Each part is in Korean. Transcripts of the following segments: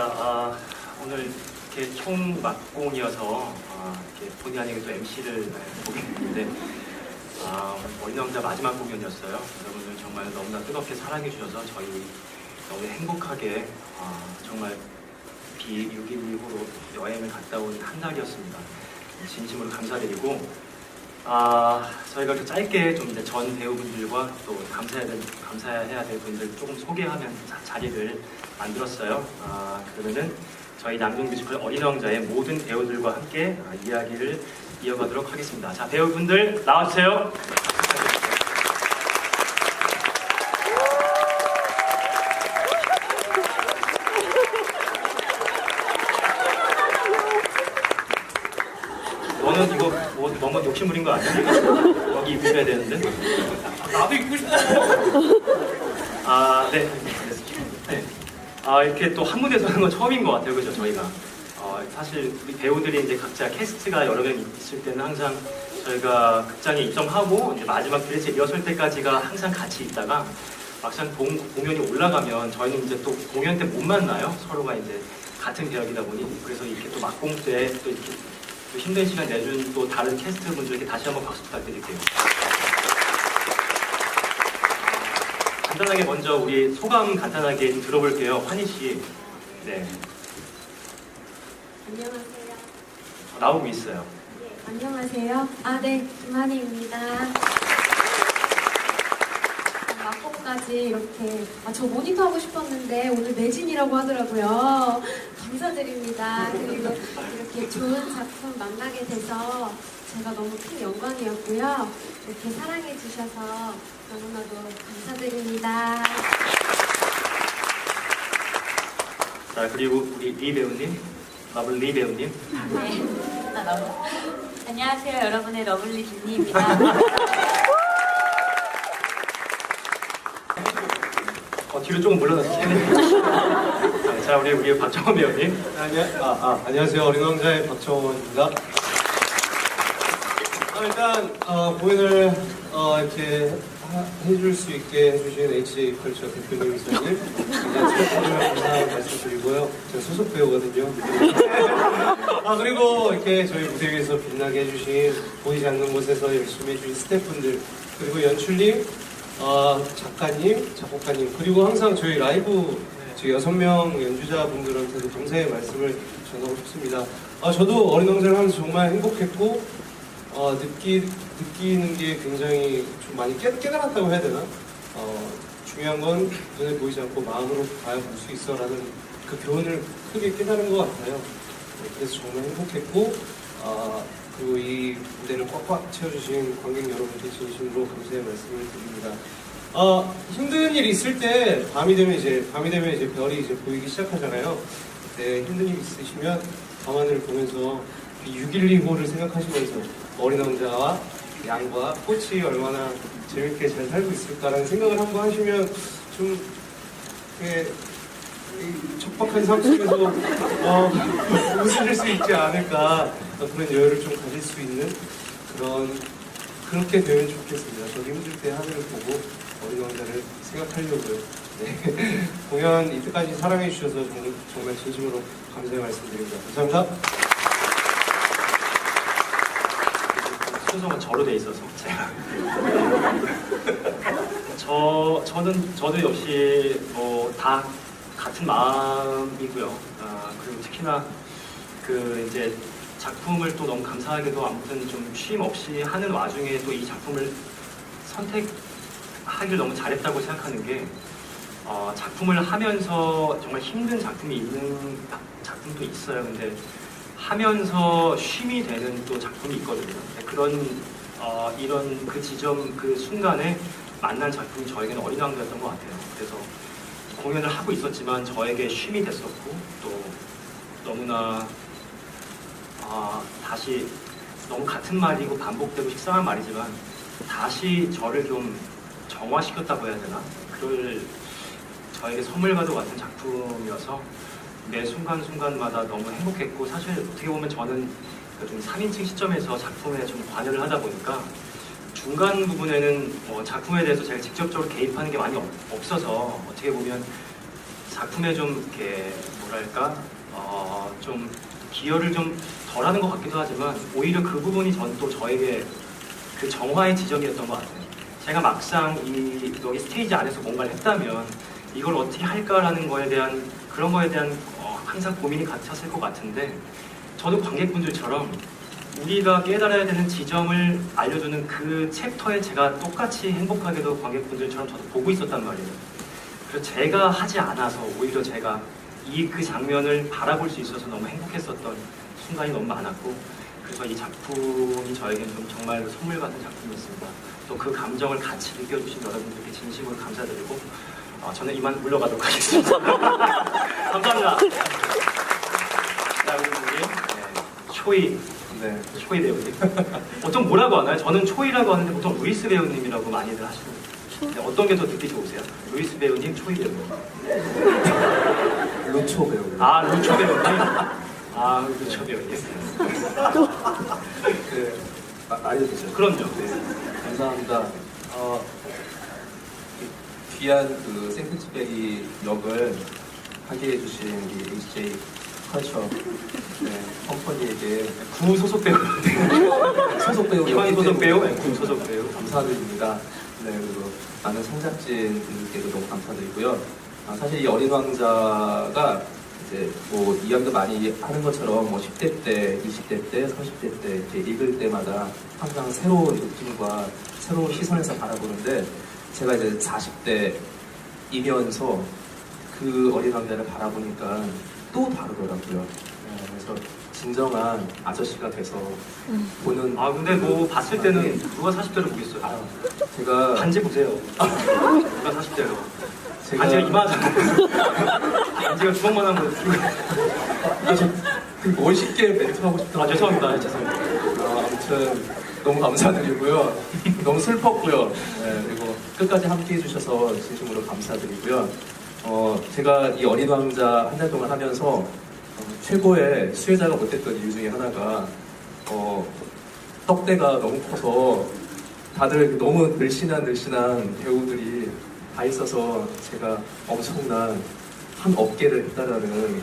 자, 아, 오늘 이렇게 총 막공이어서 아, 이렇게 본의 아니게 또 MC를 보게 됐는데 아, 왕자 마지막 공연이었어요. 여러분들 정말 너무나 뜨겁게 사랑해 주셔서 저희 너무 행복하게 아, 정말 B612호로 여행을 갔다 온한 달이었습니다. 진심으로 감사드리고 아, 저희가 이렇게 짧게 좀 이제 전 배우분들과 또 감사해야 될, 감사해야 될 분들 조금 소개하면 자, 자리를 만들었어요. 아, 그러면은 저희 남동 뮤지컬 어린 왕자의 모든 배우들과 함께 아, 이야기를 이어가도록 하겠습니다. 자, 배우분들 나와주세요. 너는 이거 뭐 너무 욕심부린 거 아니야? 여기 입으셔야 되는데. 나도 입고 싶어. 아, 네. 네. 아, 이렇게 또한 무대에서 하는 건 처음인 것 같아요. 그죠, 저희가. 어, 사실 우리 배우들이 이제 각자 캐스트가 여러 명 있을 때는 항상 저희가 극장에 입점하고 이제 마지막 드레스 리허설 때까지가 항상 같이 있다가 막상 공, 공연이 올라가면 저희는 이제 또 공연 때 못 만나요. 서로가 이제 같은 배역이다 보니. 그래서 이렇게 또 막공 때 또 이렇게 또 힘든 시간 내준 또 다른 캐스트 분들께 다시 한번 박수 부탁드릴게요. 간단하게 먼저 우리 소감 간단하게 좀 들어볼게요. 환희 씨. 네. 안녕하세요. 나오고 있어요. 네, 안녕하세요. 아, 네, 김한희입니다. 막공까지 이렇게 아, 저 모니터 하고 싶었는데 오늘 매진이라고 하더라고요. 감사드립니다. 그리고 이렇게 좋은 작품 만나게 돼서 제가 너무 큰 영광이었고요. 이렇게 사랑해 주셔서 너무나도 감사드립니다. 자, 그리고 우리 리 배우님. 러블 리 배우님. 네, 나 너무. 안녕하세요, 여러분의 러블리 빈니입니다. 어, 뒤로 조금 물러나주시겠네요. 자, 우리 우리 박정원 배우님. 안녕, 아, 아, 안녕하세요. 어린 왕자의 박정원입니다. 아, 일단 어, 공연을 어, 이렇게 하- 해줄 수 있게 해주신 H 컬처 대표님 이사님 정말 감사한 말씀드리고요. 제가 소속 배우거든요. 아 그리고 이렇게 저희 무대 위에서 빛나게 해주신 보이지 않는 곳에서 열심히 해주신 스태프분들 그리고 연출님, 어, 작가님, 작곡가님 그리고 항상 저희 라이브 저희 여섯 명 연주자분들한테도 감사의 말씀을 전하고 싶습니다. 아, 저도 어린 왕자를 하면서 정말 행복했고 어, 느끼, 느끼는 게 굉장히 좀 많이 깨, 깨달았다고 해야 되나? 어, 중요한 건 눈에 보이지 않고 마음으로 봐야 볼 수 있어 라는 그 교훈을 크게 깨달은 것 같아요. 네, 그래서 정말 행복했고, 아, 그리고 이 무대를 꽉꽉 채워주신 관객 여러분께 진심으로 감사의 말씀을 드립니다. 아, 힘든 일 있을 때 밤이 되면 이제 밤이 되면 이제 별이 이제 보이기 시작하잖아요. 그때 힘든 일 있으시면 밤하늘을 보면서 612호를 생각하시면서 어린 왕자와 양과 꽃이 얼마나 재밌게 잘 살고 있을까라는 생각을 한번 하시면 좀 이렇게 이 척박한 삶 속에서 어, 웃으실 수 있지 않을까 그런 여유를 좀 가질 수 있는 그런 그렇게 되면 좋겠습니다. 저도 힘들 때 하늘을 보고 어린 왕자를 생각하려고요. 네. 공연 이때까지 사랑해 주셔서 정말, 정말 진심으로 감사의 말씀드립니다. 감사합니다. 순서가 저로 돼 있어서 제가. 저 저는 저도 역시 뭐 다 같은 마음이고요. 아, 그리고 특히나 그 이제 작품을 또 너무 감사하게도 아무튼 좀 쉼 없이 하는 와중에 또 이 작품을 선택 하길 너무 잘했다고 생각하는 게 어, 작품을 하면서 정말 힘든 작품이 있는 작품도 있어요. 근데 하면서 쉼이 되는 또 작품이 있거든요. 그런 어, 이런 그 지점 그 순간에 만난 작품이 저에게는 어린 왕자였던 것 같아요. 그래서 공연을 하고 있었지만 저에게 쉼이 됐었고 또 너무나 아, 다시 너무 같은 말이고 반복되고 식상한 말이지만 다시 저를 좀 정화시켰다고 해야 되나? 그걸 저에게 선물과도 같은 작품이어서 매 순간순간마다 너무 행복했고 사실 어떻게 보면 저는 그좀 3인칭 시점에서 작품에 좀 관여를 하다 보니까 중간 부분에는 뭐 작품에 대해서 제가 직접적으로 개입하는 게 많이 없- 없어서 어떻게 보면 작품에 좀 이렇게 뭐랄까 어, 좀 기여를 좀 덜하는 것 같기도 하지만 오히려 그 부분이 전 또 저에게 그 정화의 지점이었던 것 같아요. 제가 막상 이 여기 스테이지 안에서 뭔가를 했다면 이걸 어떻게 할까라는 거에 대한 그런 거에 대한 어, 항상 고민이 같았을 것 같은데 저도 관객분들처럼 우리가 깨달아야 되는 지점을 알려주는 그 챕터에 제가 똑같이 행복하게도 관객분들처럼 저도 보고 있었단 말이에요. 그래서 제가 하지 않아서 오히려 제가 이 그 장면을 바라볼 수 있어서 너무 행복했었던 순간이 너무 많았고 그래서 이 작품이 저에게는 좀 정말 선물 같은 작품이었습니다. 또 그 감정을 같이 느껴주신 여러분들께 진심으로 감사드리고 어, 저는 이만 물러가도록 하겠습니다. 감사합니다. 자, 우리 우리 네, 초이 네. 초이 배우님. 보통 뭐라고 하나요? 저는 초이라고 하는데 보통 루이스 배우님이라고 많이들 하시는. 네, 어떤 게 더 듣기 좋으세요? 루이스 배우님, 초이 배우님. 루초 배우. 아, 루초 배우님. 아, 루초 배우님. 네. 아, 알려주세요. 그럼요. 네. 감사합니다. 어, 귀한 그 생크치베리 역을 하게 해주신 이 HJ 컬처 네, 컴퍼니에게 구 소속 배우. 소속 배우 역기 소속 배우, 때문에 네, 구 소속 배우. 감사드립니다. 네, 그리고 많은 성작진 분들께도 너무 감사드리고요. 아, 사실 이 어린 왕자가 이제 뭐 이야기도 많이 하는 것처럼 뭐 10대 때, 20대 때, 30대 때 이렇게 읽을 때마다 항상 새로운 느낌과 새로운 시선에서 바라보는데 제가 이제 40대이면서 그 어린 왕자를 바라보니까 또 다르더라고요. 네, 그래서 진정한 아저씨가 돼서 보는 아, 근데 뭐 봤을 때는 누가 40대로 보겠어요? 아, 제가 반지 보세요. 누가 40대로. 제가- 반지가 이만하잖아요. 반지가 주먹만한 거. 아, 저 그 멋있게 멘트 하고 싶다. 아, 죄송합니다. 죄송합니다. 아, 아무튼 너무 감사드리고요. 너무 슬펐고요. 네, 그리고 끝까지 함께 해주셔서 진심으로 감사드리고요. 어, 제가 이 어린 왕자 한 달 동안 하면서 어, 최고의 수혜자가 못했던 이유 중에 하나가 어, 떡대가 너무 커서 다들 너무 늘씬한 늘씬한 배우들이 다 있어서 제가 엄청난 한 업계를 했다라는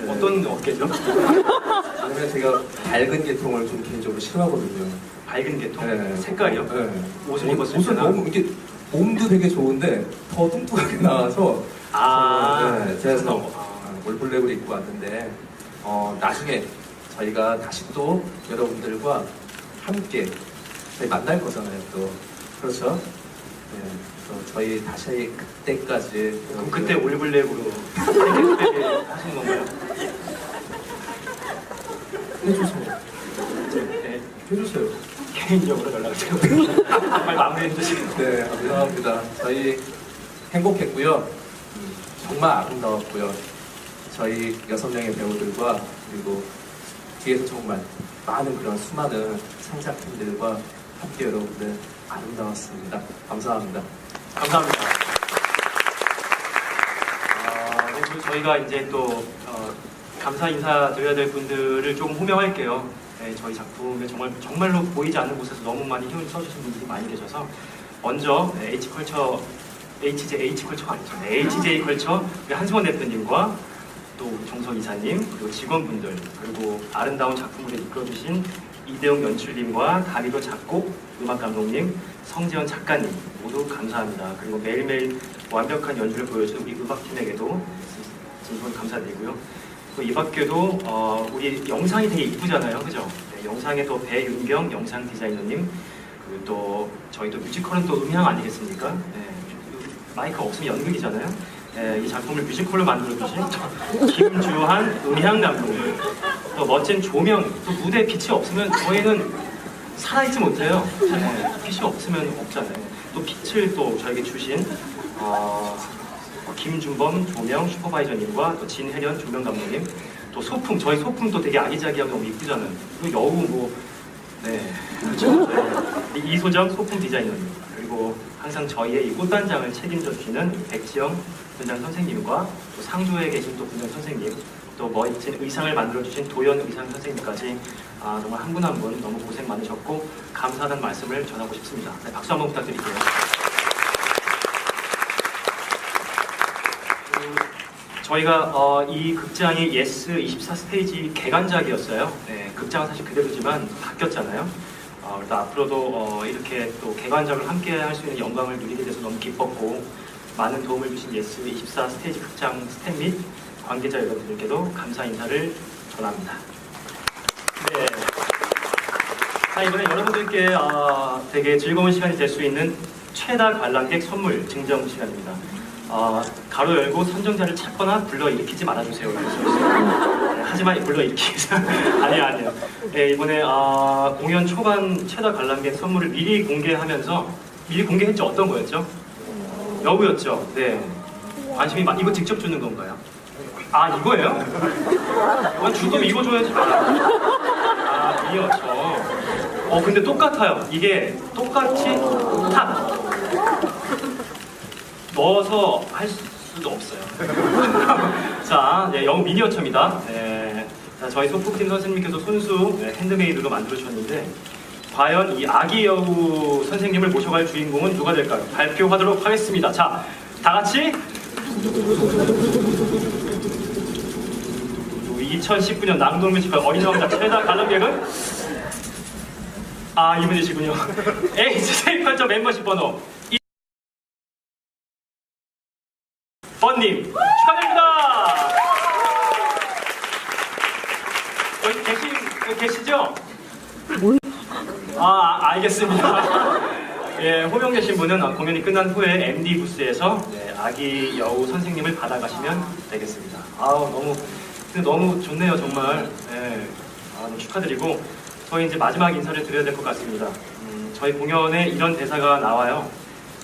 네. 어떤 어깨죠? 왜냐면 제가 밝은 계통을 좀 개인적으로 싫어하거든요. 밝은 계통? 네. 색깔이요? 네. 옷을 옷- 입었을 옷은 때나? 너무 이게 몸도 되게 좋은데 더 뚱뚱하게 나와서 아, 저는, 네, 그래서 그래서, 아, 올블랙을 입고 왔는데 어, 나중에 저희가 다시 또 여러분들과 함께 저희 만날 거잖아요 또 그렇죠? 네, 그래서 저희 다시 그때까지 그럼 그때 올블랙으로 생일백에 하시는 건가요? 해주세요 네. 해주세요 개인적으로 연락주세요. 빨리 마무리해 주시고. 네, 감사합니다. 저희 행복했고요. 음, 정말 아름다웠고요. 저희 여섯 명의 배우들과 그리고 뒤에서 정말 많은 그런 수많은 상작팀들과 함께 여러분들 아름다웠습니다. 감사합니다. 감사합니다. 아, 네, 저희가 이제 또 어, 감사 인사 드려야 될 분들을 조금 호명할게요. 네, 저희 작품에 정말 정말로 보이지 않는 곳에서 너무 많이 힘을 써주신 분들이 많이 계셔서 먼저 네, H 컬처 HJ H 컬처가 아니죠. 네, HJ 컬처 한승원 대표님과 또 정석 이사님 그리고 직원분들 그리고 아름다운 작품을 이끌어주신 이대용 연출님과 가리도 작곡 음악 감독님 성재현 작가님 모두 감사합니다. 그리고 매일매일 완벽한 연주를 보여주는 우리 음악팀에게도 진심으로 감사드리고요. 또 이 밖에도 어, 우리 영상이 되게 이쁘잖아요, 그죠? 네, 영상에 또 배윤경 영상 디자이너님 그리고 또 저희 또 뮤지컬은 또 음향 아니겠습니까? 네, 마이크 없으면 연극이잖아요. 네, 이 작품을 뮤지컬로 만들어주신 김주한 음향 감독님 또 멋진 조명 또 무대 빛이 없으면 저희는 살아있지 못해요. 네, 빛이 없으면 없잖아요. 또 빛을 또 저에게 주신 어, 김준범 조명 슈퍼바이저님과 또 진혜련 조명 감독님 또 소품 저희 소품도 되게 아기자기하고 너무 이쁘잖아요. 그리고 여우 뭐 네, 그렇죠. 네. 이소정 소품 디자이너님 그리고 항상 저희의 이 꽃단장을 책임져 주시는 백지영 분장 선생님과 또 상조에 계신 또 분장 선생님 또 멋진 의상을 만들어 주신 도연 의상 선생님까지 아, 정말 한 분 한 분 너무 고생 많으셨고 감사하다는 말씀을 전하고 싶습니다. 네, 박수 한번 부탁드릴게요. 저희가 어, 이 극장이 예스 24 스테이지 개관작이었어요. 네, 극장은 사실 그대로지만 바뀌었잖아요. 어, 그래서 앞으로도 어, 이렇게 또 개관작을 함께 할 수 있는 영광을 누리게 돼서 너무 기뻤고 많은 도움을 주신 예스 24 스테이지 극장 스태프 및 관계자 여러분들께도 감사 인사를 전합니다. 네. 자 이번에 여러분들께 어, 되게 즐거운 시간이 될 수 있는 최다 관람객 선물 증정 시간입니다. 어, 가로 열고 선정자를 찾거나 불러일으키지 말아주세요. 하지만 불러일으키지 아니요 아니요. 네, 이번에 어, 공연 초반 최다 관람객 선물을 미리 공개하면서 미리 공개했죠. 어떤 거였죠? 여우였죠. 네. 관심이 많. 이거 직접 주는 건가요? 아 이거예요? 이건 주금 이거 줘야지. 아 이어죠. 어 근데 똑같아요. 이게 똑같이 탁 넣어서 할 수도 없어요. 자, 네, 영어 미니어처입니다. 네, 자, 저희 소프팀 선생님께서 손수 네, 핸드메이드로 만들어 주셨는데 과연 이 아기 여우 선생님을 모셔갈 주인공은 누가 될까요? 발표하도록 하겠습니다. 자, 다 같이 2019년 낭동 뮤지컬 어린 왕자 최다 관람객은 아 이분이시군요. H 컬처 멤버십 번호 이- 번님 축하드립니다. 여기 계시 여기 계시죠? 아 알겠습니다. 예, 호명되신 분은 어, 공연이 끝난 후에 MD 부스에서 네, 아기 여우 선생님을 받아가시면 되겠습니다. 아우 너무 너무 좋네요 정말. 예, 아, 너무 축하드리고 저희 이제 마지막 인사를 드려야 될 것 같습니다. 음, 저희 공연에 이런 대사가 나와요.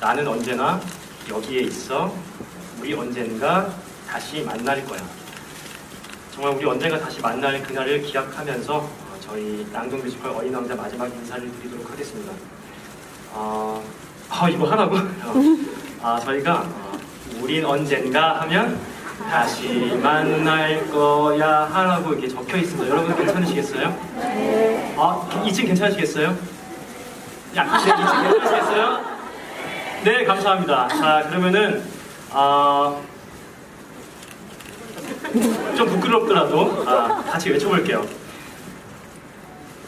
나는 언제나 여기에 있어. 우리 언젠가 다시 만날 거야. 정말 우리 언젠가 다시 만날 그날을 기약하면서 어, 저희 낭동 뮤지컬 어린 왕자 마지막 인사를 드리도록 하겠습니다. 어, 아 이거 하라고? 아 저희가 어, 우린 언젠가 하면 다시 만날 거야 하라고 이렇게 적혀 있습니다. 여러분 괜찮으시겠어요? 네. 아 2층 괜찮으시겠어요? 네, 2층 괜찮으시겠어요? 네 감사합니다. 자 그러면은 아, 좀 부끄럽더라도 아, 같이 외쳐볼게요.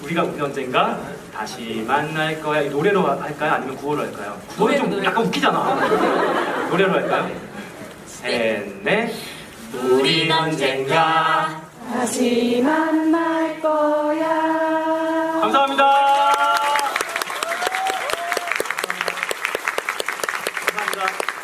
우리가 우리 언젠가 다시 만날 거야. 이 노래로 할까요? 아니면 구호로 할까요? 구호는 좀 노래. 약간 웃기잖아. 노래로 할까요? 셋, 넷. 우리 언젠가. 다시 만날 거야. 감사합니다. 감사합니다.